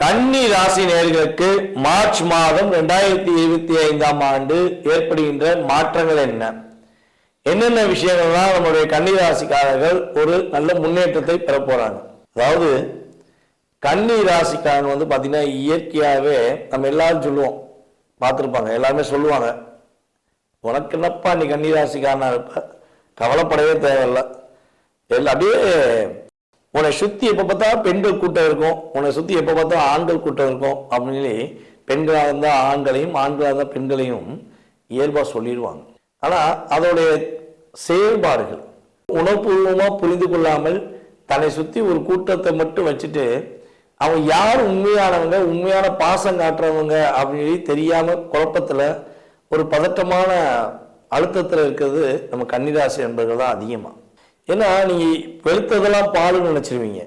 கன்னி ராசி நேர்களுக்கு மார்ச் மாதம் ரெண்டாயிரத்தி இருபத்தி ஐந்தாம் ஆண்டு ஏற்படுகின்ற மாற்றங்கள் என்ன? என்னென்ன விஷயங்கள்லாம் நம்முடைய கன்னி ராசிக்காரர்கள் ஒரு நல்ல முன்னேற்றத்தை பெற போறாங்க. அதாவது கன்னி ராசிக்காரன் வந்து பார்த்தீங்கன்னா இயற்கையாகவே நம்ம எல்லாரும் சொல்லுவோம். பார்த்துருப்பாங்க. எல்லாருமே சொல்லுவாங்க. உனக்கு என்னப்பா நீ கன்னி ராசிக்காரனாக இருப்ப? கவலைப்படவே தேவையில்ல. எல்லாம் அப்படியே உன்னை சுற்றி எப்போ பார்த்தா பெண்கள் கூட்டம் இருக்கும். உன்னை சுற்றி எப்போ பார்த்தா ஆண்கள் கூட்டம் இருக்கும். அப்படின்னு பெண்களாக இருந்தால் ஆண்களையும் ஆண்களாக இருந்தால் பெண்களையும் இயல்பாக சொல்லிடுவாங்க. ஆனால் அதோடைய செயல்பாடுகள் உணர்வுபூர்வமாக புரிந்து கொள்ளாமல் தன்னை சுற்றி ஒரு கூட்டத்தை மட்டும் வச்சுட்டு அவங்க யார் உண்மையானவங்க உண்மையான பாசம் காட்டுறவங்க அப்படின்னு சொல்லி தெரியாமல் குழப்பத்தில் ஒரு பதட்டமான அழுத்தத்தில் இருக்கிறது நம்ம கன்னிராசி என்பர்கள் தான் அதிகமாக ஏன்னா நீங்கள் வெளுத்ததெல்லாம் பாலுன்னு நினச்சிருவீங்க.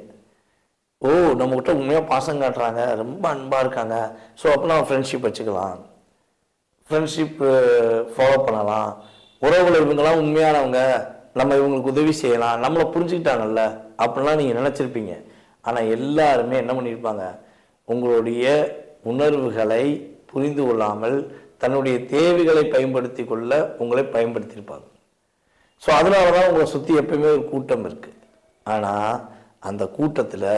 ஓ நம்மக்கிட்ட உண்மையாக பாசம் காட்டுறாங்க ரொம்ப அன்பாக இருக்காங்க. ஸோ அப்போ நம்ம ஃப்ரெண்ட்ஷிப் வச்சுக்கலாம். ஃப்ரெண்ட்ஷிப் ஃபாலோ பண்ணலாம். உறவுகள் இவங்கெல்லாம் உண்மையானவங்க. நம்ம இவங்களுக்கு உதவி செய்யலாம். நம்மளை புரிஞ்சுக்கிட்டாங்கல்ல? அப்படிலாம் நீங்கள் நினச்சிருப்பீங்க. ஆனால் எல்லாருமே என்ன பண்ணியிருப்பாங்க உங்களுடைய உணர்வுகளை புரிந்து கொள்ளாமல் தன்னுடைய தேவைகளை பயன்படுத்தி கொள்ள உங்களை பயன்படுத்தியிருப்பாங்க ஸோ அதனால தான் உங்களை சுற்றி எப்பயுமே ஒரு கூட்டம் இருக்குது ஆனால் அந்த கூட்டத்தில்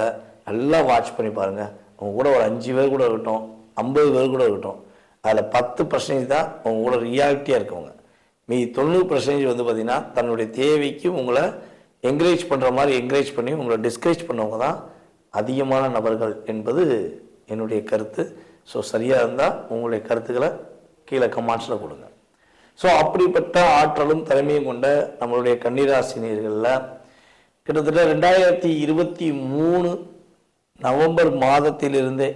நல்லா வாட்ச் பண்ணி பாருங்கள் உங்க கூட ஒரு அஞ்சு பேர் கூட இருக்கட்டும் ஐம்பது பேர் கூட இருக்கட்டும் அதில் பத்து பர்சன்டேஜ் தான் உங்கள் கூட ரியாலிட்டியாக இருக்கவங்க. மீதி தொண்ணூறு பர்சன்டேஜ் வந்து பார்த்திங்கன்னா தன்னுடைய தேவைக்கு உங்களை என்கரேஜ் பண்ணுற மாதிரி என்கரேஜ் பண்ணி உங்களை டிஸ்கரேஜ் பண்ணவங்க தான் அதிகமான நபர்கள் என்பது என்னுடைய கருத்து. ஸோ சரியாக இருந்தால் உங்களுடைய கருத்துக்களை கீழே கமெண்ட்ஸில் கொடுங்க. ஸோ அப்படிப்பட்ட ஆற்றலும் திறமையும் கொண்ட நம்மளுடைய கன்னிராசினியர்களில் கிட்டத்தட்ட ரெண்டாயிரத்தி இருபத்தி மூணு நவம்பர் மாதத்திலிருந்தே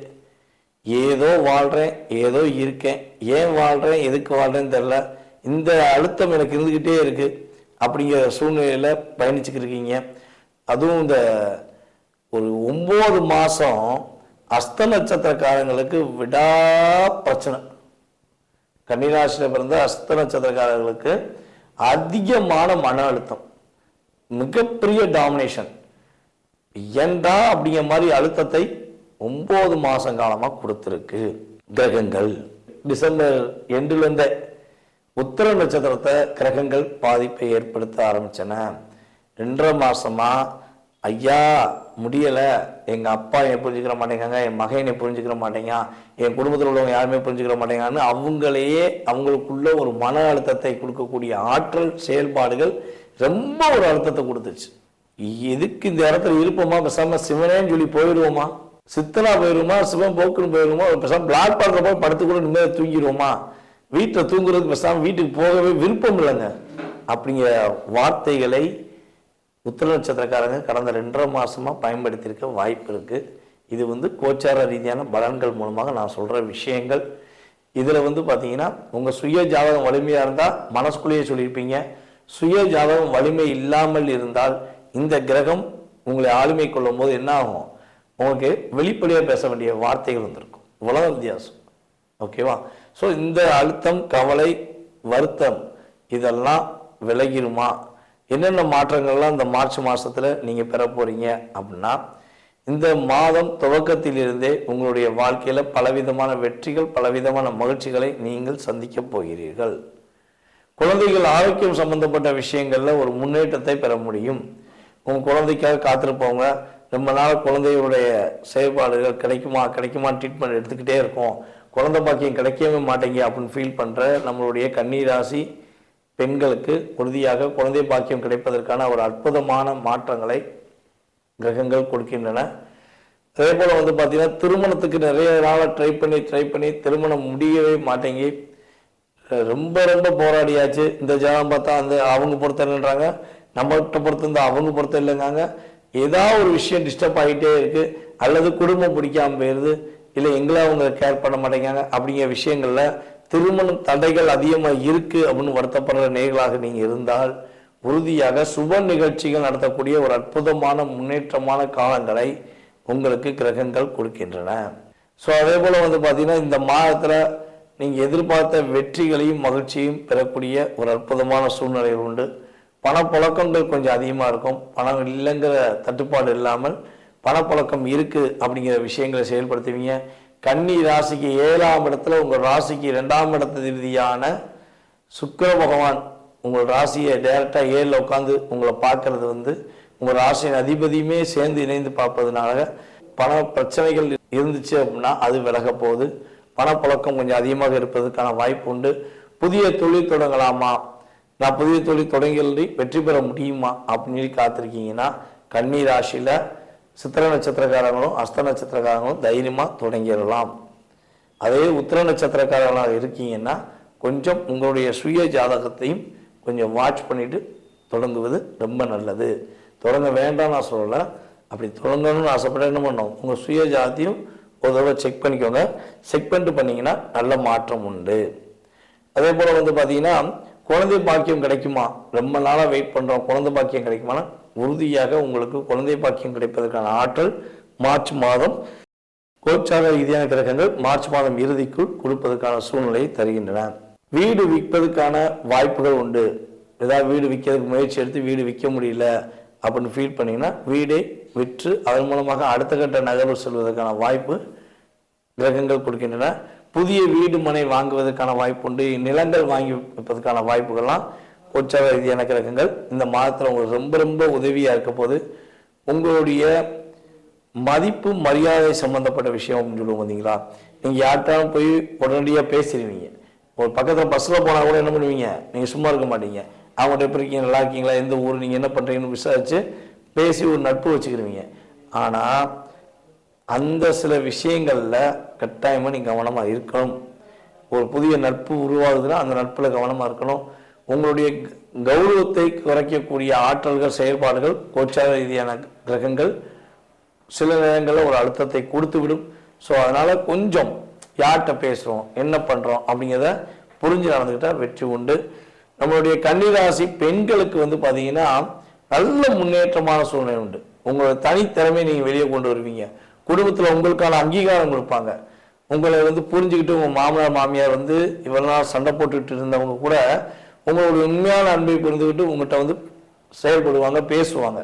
ஏதோ வாழ்கிறேன் ஏதோ இருக்கேன். ஏன் வாழ்கிறேன் எதுக்கு வாழ்கிறேன்னு தெரில இந்த அழுத்தம் எனக்கு இருந்துக்கிட்டே இருக்குது அப்படிங்கிற சூழ்நிலையில் பயணிச்சுக்கிட்டு இருக்கீங்க. அதுவும் இந்த ஒரு ஒம்பது மாதம் அஸ்த நட்சத்திரக்காரங்களுக்கு விடா பிரச்சனை. கன்னிராசியில் பிறந்த அஸ்த நட்சத்திரக்காரர்களுக்கு அதிகமான மன அழுத்தம். மிகப்பெரிய டாமினேஷன் ஏண்டா அப்படிங்கிற மாதிரி அழுத்தத்தை ஒம்பது மாதம் காலமாக கொடுத்துருக்கு. கிரகங்கள். டிசம்பர் எண்டுல இருந்தே உத்தர நட்சத்திரத்தை கிரகங்கள் பாதிப்பை ஏற்படுத்த ஆரம்பித்தன ரெண்டரை மாதமாக ஐயா முடியலை. எங்கள் அப்பா என்னை புரிஞ்சுக்கிற மாட்டேங்காங்க என் மகன் என்னை புரிஞ்சுக்கிற மாட்டேங்க என் குடும்பத்தில் உள்ளவங்க யாருமே புரிஞ்சுக்கிற மாட்டேங்கான்னு அவங்களையே அவங்களுக்குள்ள ஒரு மன அழுத்தத்தை கொடுக்கக்கூடிய ஆற்றல் செயல்பாடுகள் ரொம்ப ஒரு அழுத்தத்தை கொடுத்துச்சு. எதுக்கு இந்த இடத்துல இருப்போமா? பேசாம சிவனேன்னு சொல்லி போயிடுவோமா? சித்தனா போயிடுவோமா சிவன் போக்குன்னு போயிடுவோமா பேசாம பிளாக் பார்க்க போய் படுத்து கூட நிம்மதியாக தூங்கிடுவோமா? வீட்டில் தூங்குறதுக்கு பேசாம வீட்டுக்கு போகவே விருப்பம் இல்லைங்க. அப்படிங்கிற வார்த்தைகளை உத்திர நட்சத்திரக்காரங்க கடந்த ரெண்டரை மாதமாக பயன்படுத்தியிருக்க வாய்ப்பு இருக்குது இது வந்து கோச்சார ரீதியான பலன்கள் மூலமாக நான் சொல்கிற விஷயங்கள். இதில் வந்து பார்த்தீங்கன்னா உங்கள் சுய ஜாதகம் வலிமையாக இருந்தால் மனசுக்குள்ளேயே சொல்லியிருப்பீங்க. சுய ஜாதகம் வலிமை இல்லாமல் இருந்தால் இந்த கிரகம் உங்களை ஆளுமை கொள்ளும் போது என்ன ஆகும்? உங்களுக்கு வெளிப்படையாக பேச வேண்டிய வார்த்தைகள் வந்திருக்கும். இவ்வளோ வித்தியாசம். ஓகேவா? ஸோ இந்த அழுத்தம் கவலை வருத்தம் இதெல்லாம் விலகிருமா? என்னென்ன மாற்றங்கள்லாம் இந்த மார்ச் மாதத்தில் நீங்கள் பெற போகிறீங்க அப்படின்னா இந்த மாதம் துவக்கத்திலிருந்தே உங்களுடைய வாழ்க்கையில் பலவிதமான வெற்றிகள் பலவிதமான மகிழ்ச்சிகளை நீங்கள் சந்திக்க போகிறீர்கள். குழந்தைகள் ஆரோக்கியம் சம்பந்தப்பட்ட விஷயங்களில் ஒரு முன்னேற்றத்தை பெற முடியும். உங்கள் குழந்தைக்காக காத்திருப்பவங்க ரொம்ப நாள் குழந்தைகளுடைய செயல்பாடுகள் கிடைக்குமா கிடைக்குமா ட்ரீட்மெண்ட் எடுத்துக்கிட்டே இருக்கோம். குழந்தை பாக்கியம் கிடைக்கவே மாட்டேங்க அப்படின்னு ஃபீல் பண்ணுற நம்மளுடைய கன்னிராசி பெண்களுக்கு உறுதியாக குழந்தை பாக்கியம் கிடைப்பதற்கான ஒரு அற்புதமான மாற்றங்களை கிரகங்கள் கொடுக்கின்றன. அதே போல் வந்து பார்த்திங்கன்னா திருமணத்துக்கு நிறைய நாளாக ட்ரை பண்ணி ட்ரை பண்ணி திருமணம் முடியவே மாட்டேங்கி ரொம்ப ரொம்ப போராடியாச்சு. இந்த ஜனம் பார்த்தா அந்த அவங்க பொறுத்த இல்லைன்றாங்க நம்மகிட்ட பொறுத்த இருந்தால் அவங்க பொறுத்த இல்லைங்காங்க. ஏதாவது ஒரு விஷயம் டிஸ்டர்ப் ஆகிட்டே இருக்கு. அல்லது குடும்பம் பிடிக்காமல் போயிடுது இல்லை எங்களை அவங்க கேர் பண்ண மாட்டேங்கிறாங்க அப்படிங்கிற விஷயங்களில் திருமண தடைகள் அதிகமாக இருக்கு அப்படின்னு வருத்தப்படுற நேர்களாக நீங்க இருந்தால் உறுதியாக சுப நிகழ்ச்சிகள் நடத்தக்கூடிய ஒரு அற்புதமான முன்னேற்றமான காலங்களை உங்களுக்கு கிரகங்கள் கொடுக்கின்றன. ஸோ அதே போல வந்து பார்த்தீங்கன்னா இந்த மாதத்துல நீங்க எதிர்பார்த்த வெற்றிகளையும் மகிழ்ச்சியும் பெறக்கூடிய ஒரு அற்புதமான சூழ்நிலை உண்டு. பணப்புழக்கங்கள் கொஞ்சம் அதிகமாக இருக்கும். பணம் இல்லைங்கிற தட்டுப்பாடு இல்லாமல் பணப்புழக்கம் இருக்கு அப்படிங்கிற விஷயங்களை செயல்படுத்துவீங்க. கன்னி ராசிக்கு ஏழாம் இடத்துல உங்கள் ராசிக்கு ரெண்டாம் இடத்து ரீதியான பகவான் உங்கள் ராசியை டைரெக்டாக ஏழில் உட்காந்து உங்களை பார்க்கறது வந்து உங்கள் ராசியின் அதிபதியுமே சேர்ந்து இணைந்து பார்ப்பதுனால பண பிரச்சனைகள் இருந்துச்சு அப்படின்னா அது விலக போகுது. பணப்புழக்கம் கொஞ்சம் அதிகமாக இருப்பதற்கான வாய்ப்பு உண்டு. புதிய தொழில் தொடங்கலாமா? நான் புதிய தொழில் தொடங்கி வெற்றி பெற முடியுமா? அப்படின்னு சொல்லி காத்திருக்கீங்கன்னா கன்னி ராசியில் சித்திர நட்சத்திரக்காரங்களும் அஸ்த நட்சத்திரக்காரங்களும் தைரியமாக தொடங்கிடலாம். அதே உத்திர நட்சத்திரக்காரங்களாக இருக்கீங்கன்னா கொஞ்சம் உங்களுடைய சுய ஜாதகத்தையும் கொஞ்சம் வாட்ச் பண்ணிவிட்டு தொடங்குவது ரொம்ப நல்லது. தொடங்க வேண்டாம் நான் சொல்லலை. அப்படி தொடங்கணும்னு ஆசைப்பட்ட என்ன பண்ணோம் உங்கள் சுய ஜாதியும் ஒரு தடவை செக் பண்ணிக்கோங்க. செக் பண்ணிட்டு பண்ணிங்கன்னா நல்ல மாற்றம் உண்டு. அதே போல் வந்து பார்த்திங்கன்னா குழந்தை பாக்கியம் கிடைக்குமா? ரொம்ப நாளாக வெயிட் பண்ணுறோம் குழந்தை பாக்கியம் கிடைக்குமானா உறுதியாக உங்களுக்கு குழந்தை பாக்கியம் கிடைப்பதற்கான ஆற்றல் மார்ச் மாதம். கோச்சார ரீதியான கிரகங்கள் மார்ச் மாதம் இறுதிக்குள் கொடுப்பதற்கான சூழ்நிலையை தருகின்றன. வீடு விற்பதற்கான வாய்ப்புகள் உண்டு. ஏதாவது வீடு விற்கிறதுக்கு முயற்சி எடுத்து வீடு விற்க முடியல அப்படின்னு ஃபீல் பண்ணிங்கன்னா வீடை விற்று அதன் மூலமாக அடுத்த கட்ட நகர்வு செல்வதற்கான வாய்ப்பு கிரகங்கள் கொடுக்கின்றன. புதிய வீடு மனை வாங்குவதற்கான வாய்ப்பு உண்டு. நிலங்கள் வாங்கி வைப்பதற்கான வாய்ப்புகள்லாம் கோச்சார ரீதியான கிரகங்கள் இந்த மாதத்தில் உங்களுக்கு ரொம்ப ரொம்ப உதவியாக இருக்க போது உங்களுடைய மதிப்பு மரியாதை சம்பந்தப்பட்ட விஷயம் அப்படின்னு சொல்லுவோம் பார்த்தீங்களா நீங்கள் யார்கிட்டாலும் போய் உடனடியாக பேசிடுவீங்க. ஒரு பக்கத்தில் பஸ்ஸில் போனால் கூட என்ன பண்ணுவீங்க? நீங்கள் சும்மா இருக்க மாட்டீங்க. அவங்கள்ட்ட எப்படி இருக்கீங்க? நல்லா இருக்கீங்களா? எந்த ஊர்? நீங்கள் என்ன பண்ணுறீங்கன்னு விசாரித்து பேசி ஒரு நட்பு வச்சுக்கிடுவீங்க. ஆனால் அந்த சில விஷயங்களில் கட்டாயமாக நீங்கள் கவனமாக இருக்கணும். ஒரு புதிய நட்பு உருவாகுதுன்னா அந்த நட்பில் கவனமாக இருக்கணும். உங்களுடைய க- கௌரவத்தை குறைக்கக்கூடிய ஆற்றல்கள் செயல்பாடுகள் கோச்சார ரீதியான கிரகங்கள் சில நேரங்களில் ஒரு அழுத்தத்தை கொடுத்து விடும் ஸோ அதனால் கொஞ்சம் யார்கிட்ட பேசுகிறோம் என்ன பண்ணுறோம் அப்படிங்கிறத புரிஞ்சு நடந்துக்கிட்டால் வெற்றி உண்டு. நம்மளுடைய கன்னிராசி பெண்களுக்கு வந்து பார்த்தீங்கன்னா நல்ல முன்னேற்றமான சூழ்நிலை உண்டு. உங்களோட தனித்திறமையை நீங்கள் வெளியே கொண்டு வருவீங்க. குடும்பத்தில் உங்களுக்கான அங்கீகாரம் கொடுப்பாங்க. உங்களை வந்து புரிஞ்சுக்கிட்டு உங்கள் மாமனார் மாமியார் வந்து இவ்வளோ நாள் சண்டை போட்டுக்கிட்டு இருந்தவங்க கூட உங்களுடைய உண்மையான அன்பை புரிந்துக்கிட்டு உங்கள்கிட்ட வந்து செயல்படுவாங்க பேசுவாங்க.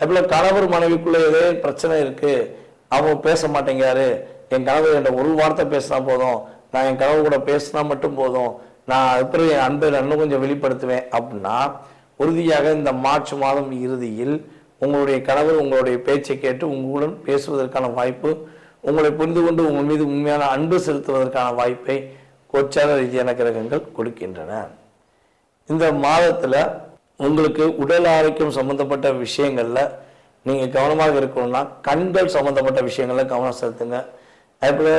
அதுபோல் கணவர் மனைவிக்குள்ளே ஏதோ பிரச்சனை இருக்குது அவங்க பேச மாட்டேங்கிறாரு என் கணவர் என்கிட்ட ஒரு வார்த்தை பேசினா போதும் நான் என் கணவர் கூட பேசினா மட்டும் போதும் நான் அப்புறம் என் அன்பை இன்னும் கொஞ்சம் வெளிப்படுத்துவேன் அப்படின்னா உறுதியாக இந்த மார்ச் மாதம் இறுதியில் உங்களுடைய கணவர் உங்களுடைய பேச்சை கேட்டு உங்களுடன் பேசுவதற்கான வாய்ப்பு உங்களை புரிந்து கொண்டு உங்கள் மீது உண்மையான அன்பு செலுத்துவதற்கான வாய்ப்பை கோச்சார ரீதியான கிரகங்கள் கொடுக்கின்றன. இந்த மாதத்தில் உங்களுக்கு உடல் ஆரோக்கியம் சம்மந்தப்பட்ட விஷயங்களில் நீங்கள் கவனமாக இருக்கணும்னா கண்கள் சம்மந்தப்பட்ட விஷயங்களில் கவனம் செலுத்துங்க. அதேபோல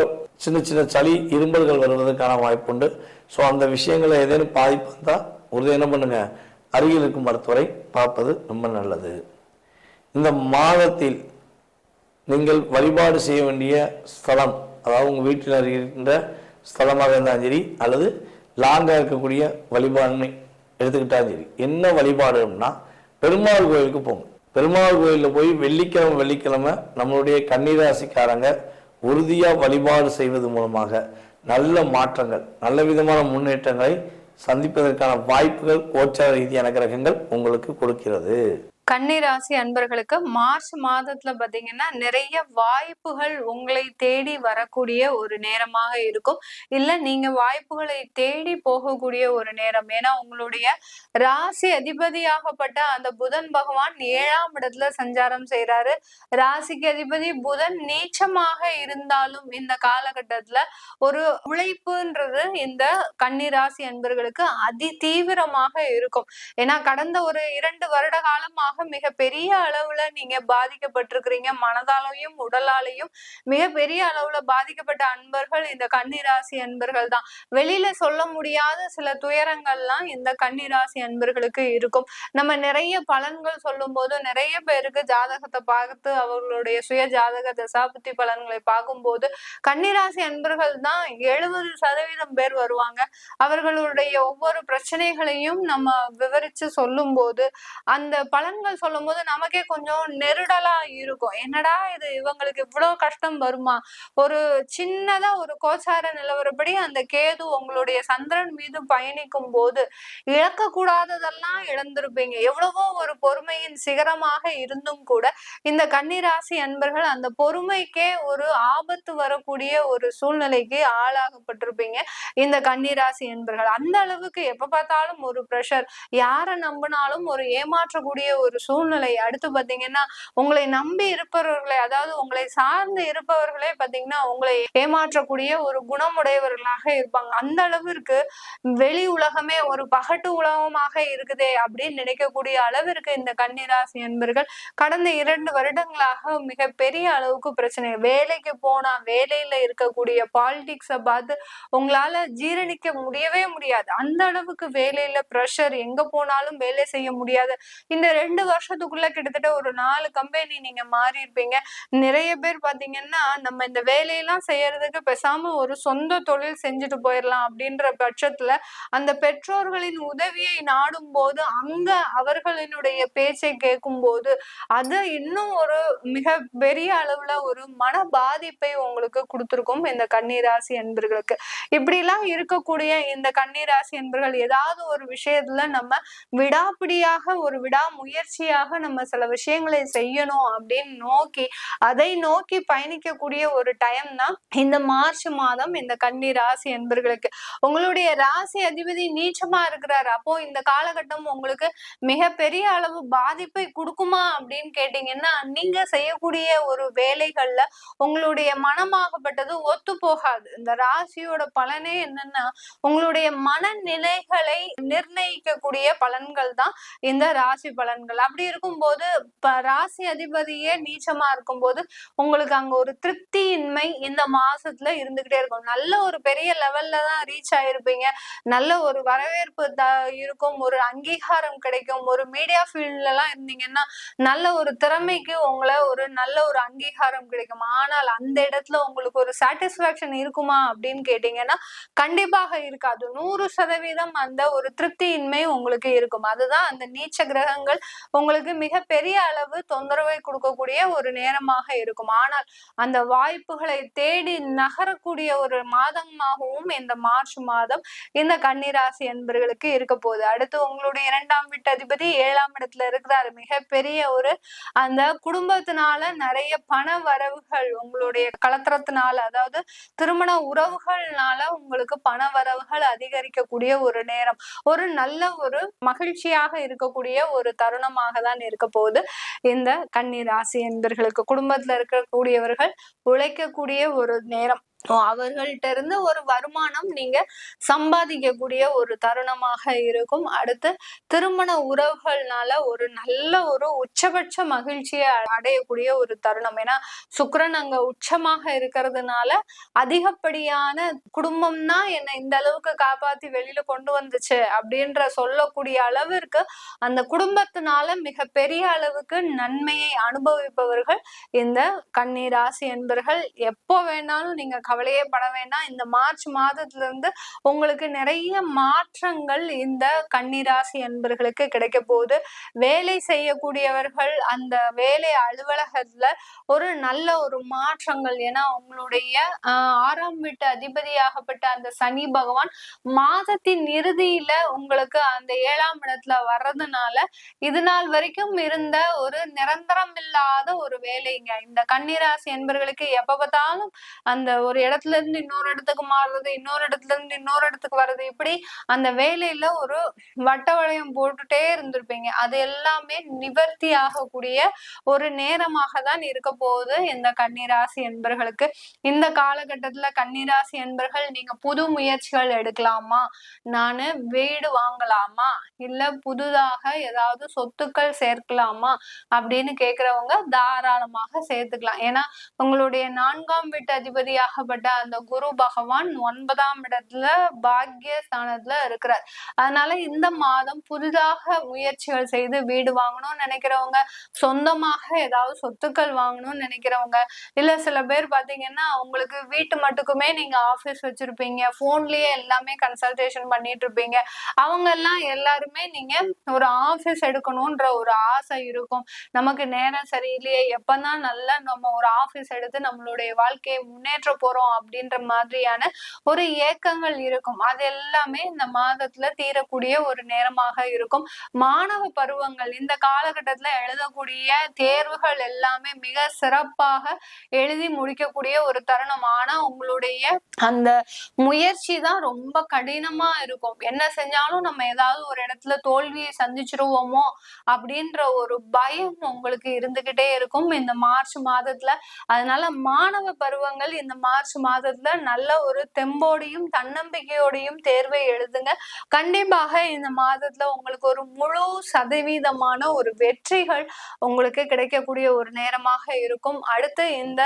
சின்ன சின்ன சளி இரும்பல்கள் வருவதற்கான வாய்ப்பு உண்டு. ஸோ அந்த விஷயங்களை ஏதேனும் பாதிப்பு வந்தால் உறுதி என்ன பண்ணுங்க? அருகில் இருக்கும் மருத்துவரை பார்ப்பது ரொம்ப நல்லது. இந்த மாதத்தில் நீங்கள் வழிபாடு செய்ய வேண்டிய ஸ்தலம் அதாவது உங்கள் வீட்டில் இருக்கின்ற ஸ்தலமாக இருந்தாலும் சரி அல்லது லாங்காக இருக்கக்கூடிய வழிபாடுன்னு எடுத்துக்கிட்டாலும் சரி. என்ன வழிபாடுன்னா பெருமாள் கோயிலுக்கு போங்க பெருமாள் கோயிலில் போய் வெள்ளிக்கிழமை வெள்ளிக்கிழமை நம்மளுடைய கன்னிராசிக்காரங்க உறுதியாக வழிபாடு செய்வது மூலமாக நல்ல மாற்றங்கள் நல்ல விதமான முன்னேற்றங்களை சந்திப்பதற்கான வாய்ப்புகள் கோச்சார ரீதியான கிரகங்கள் உங்களுக்கு கொடுக்கிறது. கன்னிராசி அன்பர்களுக்கு மார்ச் மாதத்துல பாத்தீங்கன்னா நிறைய வாய்ப்புகள் உங்களை தேடி வரக்கூடிய ஒரு நேரமாக இருக்கும். இல்ல நீங்க வாய்ப்புகளை தேடி போகக்கூடிய ஒரு நேரம். ஏன்னா உங்களுடைய ராசி அதிபதியாகப்பட்ட அந்த புதன் பகவான் ஏழாம் இடத்துல சஞ்சாரம் செய்யறாரு ராசிக்கு அதிபதி புதன் நீச்சமாக இருந்தாலும் இந்த காலகட்டத்துல ஒரு உழைப்புன்றது இந்த கன்னிராசி அன்பர்களுக்கு அதி தீவிரமாக இருக்கும். ஏன்னா கடந்த ஒரு இரண்டு வருட காலமாக மிக பெரிய அளவுல நீங்க பாதிக்கப்பட்டிருக்கிறீங்க. மனதாலையும் உடலாலையும் மிக பெரிய அளவுல பாதிக்கப்பட்ட அன்பர்கள் இந்த கன்னிராசி அன்பர்கள் தான். வெளியில சொல்ல முடியாத சில துயரங்கள்லாம் இந்த கன்னிராசி அன்பர்களுக்கு இருக்கும். நம்ம நிறைய பலன்கள் சொல்லும் போது நிறைய பேருக்கு ஜாதகத்தை பார்த்து அவர்களுடைய சுய ஜாதக தசாபுத்தி பலன்களை பார்க்கும்போது கன்னிராசி அன்பர்கள் தான் எழுபது சதவீதம் பேர் வருவாங்க. அவர்களுடைய ஒவ்வொரு பிரச்சனைகளையும் நம்ம விவரிச்சு சொல்லும் போது அந்த பலன் காரணங்கள் சொல்லும் போது நமக்கே கொஞ்சம் நெருடலா இருக்கும். என்னடா இது? இவங்களுக்கு இவ்வளவு கஷ்டம் வருமா? ஒரு சின்னதா ஒரு கோச்சார நிலவரப்படி அந்த கேது உங்களுடைய சந்திரன் மீது பயணிக்கும் போது இழக்க கூடாததெல்லாம் இழந்திருப்பீங்க. எவ்வளவோ ஒரு பொறுமையின் சிகரமாக இருந்தும் கூட இந்த கன்னிராசி அன்பர்கள் அந்த பொறுமைக்கே ஒரு ஆபத்து வரக்கூடிய ஒரு சூழ்நிலைக்கு ஆளாகப்பட்டிருப்பீங்க. இந்த கன்னிராசி அன்பர்கள் அந்த அளவுக்கு எப்ப பார்த்தாலும் ஒரு ப்ரெஷர் யாரை நம்பினாலும் ஒரு ஏமாற்றக்கூடிய ஒரு ஒரு சூழ்நிலை. அடுத்து பாத்தீங்கன்னா உங்களை நம்பி இருப்பவர்களை அதாவது உங்களை சார்ந்து இருப்பவர்களே பாத்தீங்கன்னா உங்களை ஏமாற்றக்கூடிய ஒரு குணமுடையவர்களாக இருப்பாங்க. அந்த அளவிற்கு வெளி உலகமே ஒரு பகட்டு உலகமாக இருக்குதே அப்படின்னு நினைக்கக்கூடிய அளவிற்கு இந்த கன்னிராசி என்பர்கள் கடந்த இரண்டு வருடங்களாக மிக பெரிய அளவுக்கு பிரச்சனை. வேலைக்கு போனா வேலையில இருக்கக்கூடிய பாலிடிக்ஸை பார்த்து உங்களால ஜீரணிக்க முடியவே முடியாது. அந்த அளவுக்கு வேலையில ப்ரெஷர் எங்க போனாலும் வேலை செய்ய முடியாது. இந்த ரெண்டு வருஷத்துக்குள்ள கிட்டத்தட்ட ஒரு நாலு கம்பெனி நீங்க மாறி இருப்பீங்க நிறைய பேர் பாத்தீங்கன்னா நம்ம இந்த வேலையெல்லாம் செய்யறதுக்கு பேசாம ஒரு சொந்த தொழில் செஞ்சுட்டு போயிடலாம் அப்படின்ற பட்சத்துல அந்த பெற்றோர்களின் உதவியை நாடும் போது அங்க அவர்களினுடைய பேச்சை கேட்கும் போது அது இன்னும் ஒரு மிக பெரிய அளவுல ஒரு மன பாதிப்பை உங்களுக்கு கொடுத்திருக்கும் இந்த கன்னிராசி என்பர்களுக்கு இப்படி எல்லாம் இருக்கக்கூடிய இந்த கன்னிராசி என்பர்கள் ஏதாவது ஒரு விஷயத்துல நம்ம விடாப்பிடியாக ஒரு விடா முயற்சி விடாமுயற்சியாக நம்ம சில விஷயங்களை செய்யணும் அப்படின்னு நோக்கி அதை நோக்கி பயணிக்கக்கூடிய ஒரு டைம் தான் இந்த மார்ச் மாதம் இந்த கன்னி ராசி என்பர்களுக்கு. உங்களுடைய ராசி அதிபதி நீச்சமா இருக்கிறாரு. அப்போ இந்த காலகட்டம் உங்களுக்கு மிக பெரிய அளவு பாதிப்பை கொடுக்குமா அப்படின்னு கேட்டீங்கன்னா நீங்க செய்யக்கூடிய ஒரு வேலைகள்ல உங்களுடைய மனமாகப்பட்டது ஒத்து போகாது. இந்த ராசியோட பலனே என்னன்னா உங்களுடைய மனநிலைகளை நிர்ணயிக்கக்கூடிய பலன்கள் தான் இந்த ராசி பலன்கள் அப்படி இருக்கும்போது ராசி அதிபதியே நீச்சமா இருக்கும்போது உங்களுக்கு அங்க ஒரு திருப்தியின்மை இந்த மாசத்துல இருந்துகிட்டே இருக்கும். நல்ல ஒரு பெரிய லெவல்ல தான் ரீச் ஆயிருப்பீங்க. நல்ல ஒரு வரவேற்பு த இருக்கும். ஒரு அங்கீகாரம் கிடைக்கும். ஒரு மீடியா ஃபீல்ட்ல எல்லாம் இருந்தீங்கன்னா நல்ல ஒரு திறமைக்கு உங்களை ஒரு நல்ல ஒரு அங்கீகாரம் கிடைக்கும். ஆனால் அந்த இடத்துல உங்களுக்கு ஒரு சாட்டிஸ்பாக்சன் இருக்குமா அப்படின்னு கேட்டீங்கன்னா கண்டிப்பாக இருக்காது. நூறு சதவீதம் அந்த ஒரு திருப்தியின்மை உங்களுக்கு இருக்கும். அதுதான் அந்த நீச்ச கிரகங்கள் உங்களுக்கு மிக பெரிய அளவு தொந்தரவை கொடுக்கக்கூடிய ஒரு நேரமாக இருக்கும். ஆனால் அந்த வாய்ப்புகளை தேடி நகரக்கூடிய ஒரு மாதமாகவும் இந்த மார்ச் மாதம் இந்த கன்னிராசி என்பர்களுக்கு இருக்க போகுது. அடுத்து உங்களுடைய இரண்டாம் வீட்டு அதிபதி ஏழாம் இடத்துல இருக்கிறாரு. மிகப்பெரிய ஒரு அந்த குடும்பத்தினால நிறைய பண வரவுகள் உங்களுடைய கலத்திரத்தினால அதாவது திருமண உறவுகள்னால உங்களுக்கு பண வரவுகள் அதிகரிக்கக்கூடிய ஒரு நேரம். ஒரு நல்ல ஒரு மகிழ்ச்சியாக இருக்கக்கூடிய ஒரு தருணமாக தான் இருக்க போகுது. இந்த கன்னி ராசி என்பர்களுக்கு குடும்பத்துல இருக்கக்கூடியவர்கள் உழைக்கக்கூடிய ஒரு நேரம். அவர்கள்ட்ட இருந்து ஒரு வருமானம் நீங்க சம்பாதிக்கக்கூடிய ஒரு தருணமாக இருக்கும். அடுத்து திருமண உறவுகள்னால ஒரு நல்ல ஒரு உச்சபட்ச மகிழ்ச்சியை அடையக்கூடிய ஒரு தருணம். ஏன்னா சுக்கரன் அங்க உச்சமாக இருக்கிறதுனால அதிகப்படியான குடும்பம் தான் என்னை இந்த அளவுக்கு காப்பாத்தி வெளியில கொண்டு வந்துச்சு அப்படின்ற சொல்லக்கூடிய அளவிற்கு அந்த குடும்பத்தினால மிக பெரிய அளவுக்கு நன்மையை அனுபவிப்பவர்கள் இந்த கன்னி என்பர்கள். எப்போ வேணாலும் நீங்க கவலையே பட வேண்டாம். இந்த மார்ச் மாதத்துல இருந்து உங்களுக்கு நிறைய மாற்றங்கள் இந்த கன்னிராசி அன்பர்களுக்கு கிடைக்க போகுது. வேலை செய்யக்கூடியவர்கள் அந்த வேலை அலுவலகத்துல ஒரு நல்ல ஒரு மாற்றங்கள். ஏன்னா உங்களுடைய ஆறாம் வீட்டு அதிபதியாகப்பட்ட அந்த சனி பகவான் மாதத்தின் இறுதியில உங்களுக்கு அந்த ஏழாம் இடத்துல வர்றதுனால இது நாள் வரைக்கும் இருந்த ஒரு நிரந்தரம் இல்லாத ஒரு வேலைங்க. இந்த கன்னிராசி என்பர்களுக்கு எப்ப பார்த்தாலும் அந்த ஒரு இடத்துல இருந்து இன்னொரு இடத்துக்கு மாறுறது இன்னொரு இடத்துல இருந்து இன்னொரு இடத்துக்கு வர்றது இப்படி அந்த வேலையில ஒரு வட்ட வளையம் போட்டுட்டே இருந்திருப்பீங்க. அது எல்லாமே நிவர்த்தி ஆகக்கூடிய ஒரு நேரமாக தான் இருக்க போகுது இந்த கன்னிராசி என்பர்களுக்கு. இந்த காலகட்டத்துல கன்னிராசி என்பர்கள் நீங்க புது முயற்சிகள் எடுக்கலாமா? நானு வீடு வாங்கலாமா? இல்ல புதுதாக ஏதாவது சொத்துக்கள் சேர்க்கலாமா? அப்படின்னு கேக்குறவங்க தாராளமாக சேர்த்துக்கலாம். ஏன்னா உங்களுடைய நான்காம் வீட்டு அதிபதியாக ஆகப்பட்ட அந்த குரு பகவான் ஒன்பதாம் இடத்துல பாக்கிய ஸ்தானத்துல இருக்கிறார். அதனால இந்த மாதம் புதிதாக முயற்சிகள் செய்து வீடு வாங்கணும்னு நினைக்கிறவங்க சொந்தமாக ஏதாவது சொத்துக்கள் வாங்கணும்னு நினைக்கிறவங்க இல்ல சில பேர் பாத்தீங்கன்னா உங்களுக்கு வீட்டு மட்டுக்குமே நீங்க ஆபீஸ் வச்சிருப்பீங்க போன்லயே எல்லாமே கன்சல்டேஷன் பண்ணிட்டு இருப்பீங்க. அவங்க எல்லாம் எல்லாருமே நீங்க ஒரு ஆபீஸ் எடுக்கணும்ன்ற ஒரு ஆசை இருக்கும். நமக்கு நேரம் சரியில்லையே எப்பதான் நல்லா நம்ம ஒரு ஆபீஸ் எடுத்து நம்மளுடைய வாழ்க்கையை முன்னேற்ற போறோம் அப்படின்ற மாதிரியான ஒரு ஏக்கங்கள் இருக்கும். அது எல்லாமே இந்த மாதத்துல தீரக்கூடிய ஒரு நேரமாக இருக்கும். மாணவ பருவங்கள் இந்த காலகட்டத்துல எழுதக்கூடிய தேர்வுகள் எல்லாமே மிக சிறப்பாக எழுதி முடிக்கக்கூடிய ஒரு தருணம் ஆனா உங்களுடைய அந்த முயற்சி தான் ரொம்ப கடினமா இருக்கும். என்ன செஞ்சாலும் நம்ம ஏதாவது ஒரு இடத்துல தோல்வியை சந்திச்சிருவோமோ அப்படின்ற ஒரு பயம் உங்களுக்கு இருந்துகிட்டே இருக்கும். இந்த மார்ச் மாதத்துல. அதனால மாணவ பருவங்கள் இந்த மார்ச் மார்ச் மாதத்துல நல்ல ஒரு தெம்போடையும் தன்னம்பிக்கையோடையும் தேர்வை எழுதுங்க. கண்டிப்பாக இந்த மாதத்துல உங்களுக்கு ஒரு முழு சதவீதமான ஒரு வெற்றிகள் உங்களுக்கு கிடைக்கக்கூடிய ஒரு நேரமாக இருக்கும். அடுத்து இந்த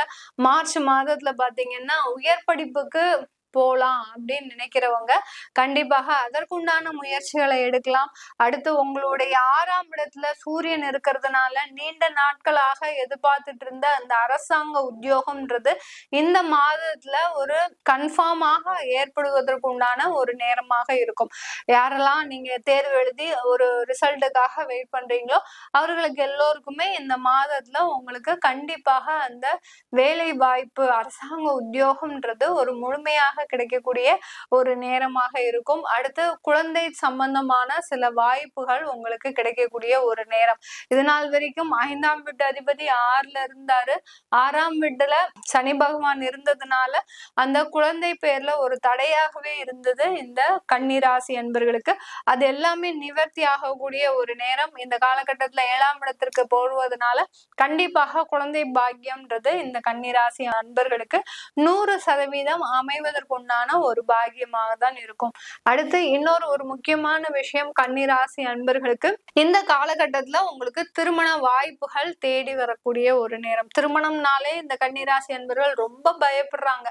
மார்ச் மாதத்துல பாத்தீங்கன்னா உயர் படிப்புக்கு போலாம் அப்படின்னு நினைக்கிறவங்க கண்டிப்பாக அதற்குண்டான முயற்சிகளை எடுக்கலாம். அடுத்து உங்களுடைய ஆறாம் இடத்துல சூரியன் இருக்கிறதுனால நீண்ட நாட்களாக எதிர்பார்த்துட்டு இருந்த அந்த அரசாங்க உத்தியோகம்ன்றது இந்த மாதத்துல ஒரு கன்ஃபார்மாக ஏற்படுவதற்கு உண்டான ஒரு நேரமாக இருக்கும். யாரெல்லாம் நீங்க தேர்வு எழுதி ஒரு ரிசல்ட்டுக்காக வெயிட் பண்றீங்களோ அவர்களுக்கு எல்லோருக்குமே இந்த மாதத்துல உங்களுக்கு கண்டிப்பாக அந்த வேலை வாய்ப்பு அரசாங்க உத்தியோகம்ன்றது ஒரு முழுமையாக கிடைக்கக்கூடிய ஒரு நேரமாக இருக்கும். அடுத்து குழந்தை சம்பந்தமான சில வாய்ப்புகள் உங்களுக்கு கிடைக்கக்கூடிய ஒரு நேரம். இது நாள் வரைக்கும் ஐந்தாம் வீட்டு அதிபதி ஆறுல இருந்தாரு. ஆறாம் வீட்டுல சனி பகவான் இருந்ததுனால அந்த குழந்தை பேர்ல ஒரு தடையாகவே இருந்தது இந்த கன்னிராசி என்பர்களுக்கு அது எல்லாமே நிவர்த்தி ஆகக்கூடிய ஒரு நேரம். இந்த காலகட்டத்துல ஏழாம் இடத்திற்கு போடுவதனால கண்டிப்பாக குழந்தை பாக்கியம்ன்றது இந்த கன்னிராசி அன்பர்களுக்கு நூறு சதவீதம் அமைவதற்கு பொண்ணானா ஒரு பாகியமாக தான் இருக்கும். அடுத்து இன்னொரு ஒரு முக்கியமான விஷயம் கன்னிராசி அன்பர்களுக்கு இந்த காலகட்டத்துல உங்களுக்கு திருமண வாய்ப்புகள் தேடி வரக்கூடிய ஒரு நேரம். திருமணம்னாலே இந்த கன்னிராசி அன்பர்கள் ரொம்ப பயப்படுறாங்க.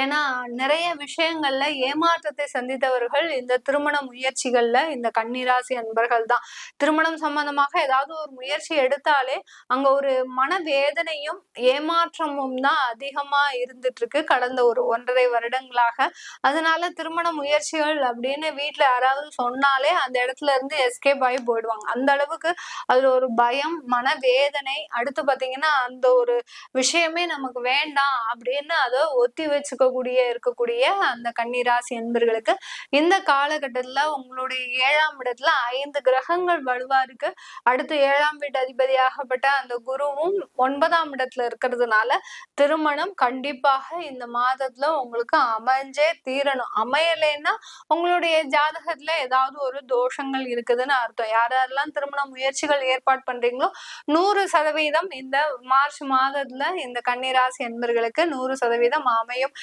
ஏன்னா நிறைய விஷயங்கள்ல ஏமாற்றத்தை சந்தித்தவர்கள் இந்த திருமண முயற்சிகள்ல இந்த கன்னிராசி அன்பர்கள் தான் திருமணம் சம்பந்தமாக ஏதாவது ஒரு முயற்சி எடுத்தாலே அங்க ஒரு மனவேதனையும் ஏமாற்றமும் தான் அதிகமா இருந்துட்டு இருக்கு. கடந்த ஒரு ஒன்றரை வருடங்கள் வருடங்களாக அதனால திருமண முயற்சிகள் அப்படின்னு வீட்டுல யாராவது சொன்னாலே அந்த இடத்துல இருந்து எஸ்கேப் ஆகி போயிடுவாங்க. அந்த அளவுக்கு அதுல ஒரு பயம் மனவேதனை அடுத்து பாத்தீங்கன்னா அந்த ஒரு விஷயமே நமக்கு வேண்டாம் அப்படின்னு அதை ஒத்தி வச்சுக்கக்கூடிய இருக்கக்கூடிய அந்த கன்னிராசி என்பர்களுக்கு இந்த காலகட்டத்துல உங்களுடைய ஏழாம் இடத்துல ஐந்து கிரகங்கள் வலுவா இருக்கு அடுத்து ஏழாம் வீட்டு அதிபதியாகப்பட்ட அந்த குருவும் ஒன்பதாம் இடத்துல இருக்கிறதுனால திருமணம் கண்டிப்பாக இந்த மாதத்துல உங்களுக்கு அமைஞ்சே தீரணும். அமையலைன்னா உங்களுடைய ஜாதகத்துல ஏதாவது ஒரு தோஷங்கள் இருக்குதுன்னு அர்த்தம். யார் யாரெல்லாம் திருமண முயற்சிகள் ஏற்பாடு பண்றீங்களோ நூறு சதவீதம் இந்த மார்ச் மாதத்துல இந்த கன்னிராசி என்பர்களுக்கு நூறு சதவீதம் அமையும்.